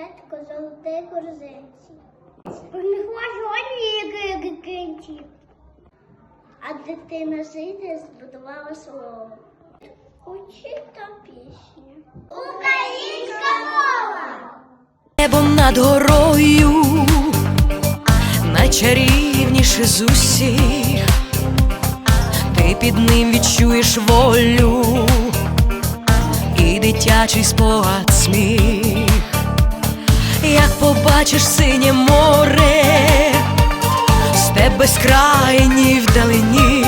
Не золоте корзинці. Гринці. А дитина життя збудувала слово. Учи та пісню. Українська мова! Небом над горою, найчарівніше з усіх. Ти під ним відчуєш волю і дитячий спогад сміх як побачиш синє море, степ безкрайній вдалині,